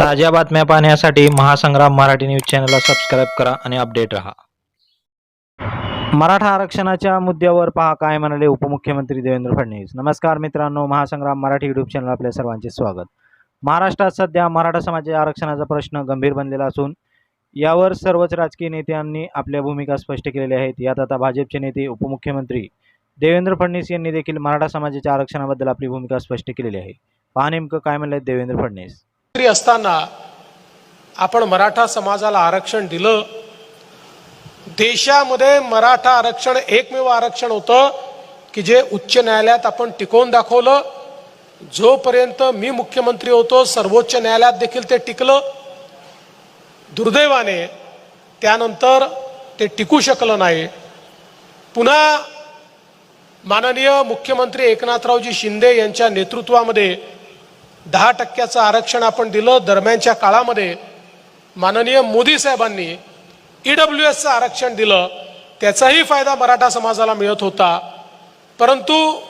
ताज्या बातम्या पाहण्यासाठी महासंग्राम मराठी न्यूज चॅनलला सबस्क्राईब करा आणि अपडेट राहा. मराठा आरक्षणाच्या मुद्द्यावर पहा काय म्हणाले उपमुख्यमंत्री देवेंद्र फडणवीस. नमस्कार मित्रांनो महासंग्राम मराठी युट्यूब चॅनल आपल्या सर्वांचे स्वागत. महाराष्ट्रात सध्या मराठा समाजाच्या आरक्षणाचा प्रश्न गंभीर बनलेला असून यावर सर्वच राजकीय नेत्यांनी आपल्या भूमिका स्पष्ट केलेल्या आहेत. यात आता भाजपचे नेते उपमुख्यमंत्री देवेंद्र फडणवीस यांनी देखील मराठा समाजाच्या आरक्षणाबद्दल आपली भूमिका स्पष्ट केलेली आहे. पहा नेमकं काय म्हणलं देवेंद्र फडणवीस. मंत्री असताना आपण मराठा समाजाला आरक्षण दिलं. देशामध्ये मराठा आरक्षण एकमेव आरक्षण होतं की जे उच्च न्यायालयात आपण टिकवून दाखवलं. जोपर्यंत मी मुख्यमंत्री होतो सर्वोच्च न्यायालयात देखील ते टिकलं. दुर्दैवाने त्यानंतर ते टिकू शकलं नाही. पुन्हा माननीय मुख्यमंत्री एकनाथरावजी शिंदे यांच्या नेतृत्वामध्ये दहा टक्क्याचं आरक्षण आपण दिलं दरम्यानच्या काळामध्ये. माननीय मोदी साहेबांनी ई डब्ल्यू एसचं आरक्षण दिलं. त्याचाही फायदा मराठा समाजाला मिळत होता. परंतु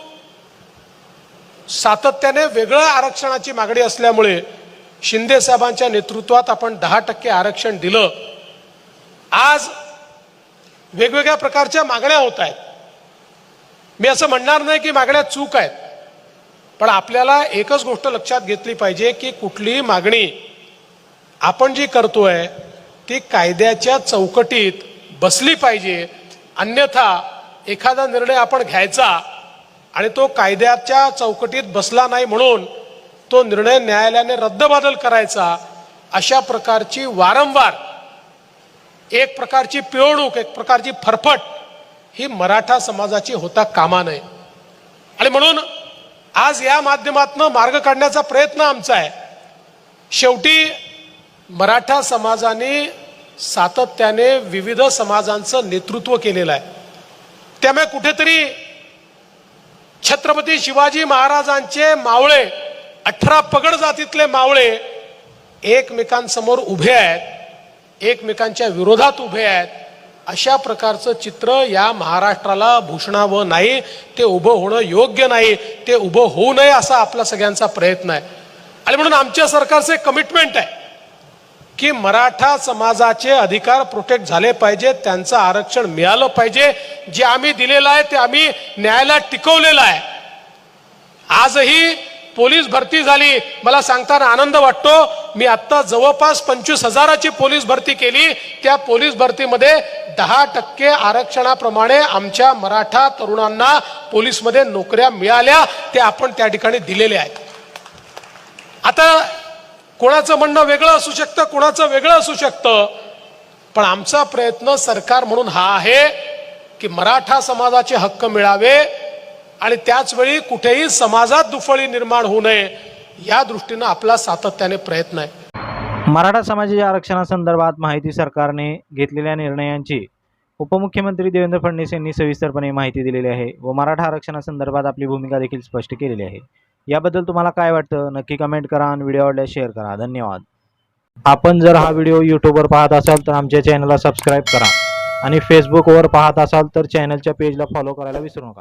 सातत्याने वेगळं आरक्षणाची मागणी असल्यामुळे शिंदे साहेबांच्या नेतृत्वात आपण दहा टक्के आरक्षण दिलं. आज वेगवेगळ्या प्रकारच्या मागण्या होत आहेत. मी असं म्हणणार नाही की मागण्या चूक आहेत. पण आपल्याला एकच गोष्ट लक्षात घेतली पाहिजे की कुठलीही मागणी आपण जी करतोय ती कायद्याच्या चौकटीत बसली पाहिजे. अन्यथा एखादा निर्णय आपण घ्यायचा आणि तो कायद्याच्या चौकटीत बसला नाही म्हणून तो निर्णय न्यायालयाने रद्दबादल करायचा अशा प्रकारची वारंवार एक प्रकारची पिळवणूक एक प्रकारची फरफट ही मराठा समाजाची होता कामा नये. आणि म्हणून आज या माध्यमातून मार्ग काढण्याचा प्रयत्न आमचा आहे. शेवटी मराठा समाजाने सातत्याने विविध समाजांचं नेतृत्व केलेलं आहे. त्यामुळे कुठेतरी छत्रपती शिवाजी महाराजांचे मावळे अठरा पगड जातीतले मावळे एकमेकांसमोर उभे आहेत एकमेकांच्या विरोधात उभे आहेत. अशा प्रकारचं चित्र या महाराष्ट्राला भूषणावं नाही ते उभं होणं योग्य नाही ते उभं होऊ नये असा आपला सगळ्यांचा प्रयत्न आहे. आणि म्हणून आमच्या सरकारचे कमिटमेंट आहे की मराठा समाजाचे अधिकार प्रोटेक्ट झाले पाहिजे त्यांचं आरक्षण मिळालं पाहिजे. जे आम्ही दिलेलं आहे ते आम्ही न्यायालयात टिकवलेलं आहे. आजही पोलीस भरती झाली. मला सांगताना आनंद वाटतो. मी आत्ता जवळपास पंचवीस हजाराची पोलीस भरती केली. त्या पोलीस भरतीमध्ये दहा टक्के आरक्षणाप्रमाणे आमच्या मराठा तरुणांना पोलीसमध्ये नोकऱ्या मिळाल्या. ते आपण त्या ठिकाणी दिलेले आहेत. आता कोणाचं म्हणणं वेगळं असू शकतं कोणाचं वेगळं असू शकतं. पण आमचा प्रयत्न सरकार म्हणून हा आहे की मराठा समाजाचे हक्क मिळावे आणि त्याच वेळी कुठेही समाजात दुफळी निर्माण होऊ नये या दृष्टीनं आपला सातत्याने प्रयत्न आहे. मराठा समाजाच्या आरक्षणासंदर्भात माहिती सरकारने घेतलेल्या निर्णयांची उपमुख्यमंत्री देवेंद्र फडणवीस यांनी सविस्तरपणे माहिती दिलेली आहे व मराठा आरक्षणासंदर्भात आपली भूमिका देखील स्पष्ट केलेली आहे. याबद्दल तुम्हाला काय वाटतं? नक्की कमेंट करा आणि व्हिडिओ आवडल्यास शेअर करा. धन्यवाद. आपण जर हा व्हिडिओ यूट्यूबवर पाहत असाल तर आमच्या चॅनलला सबस्क्राईब करा आणि फेसबुकवर पाहत असाल तर चॅनलच्या पेजला फॉलो करायला विसरू नका.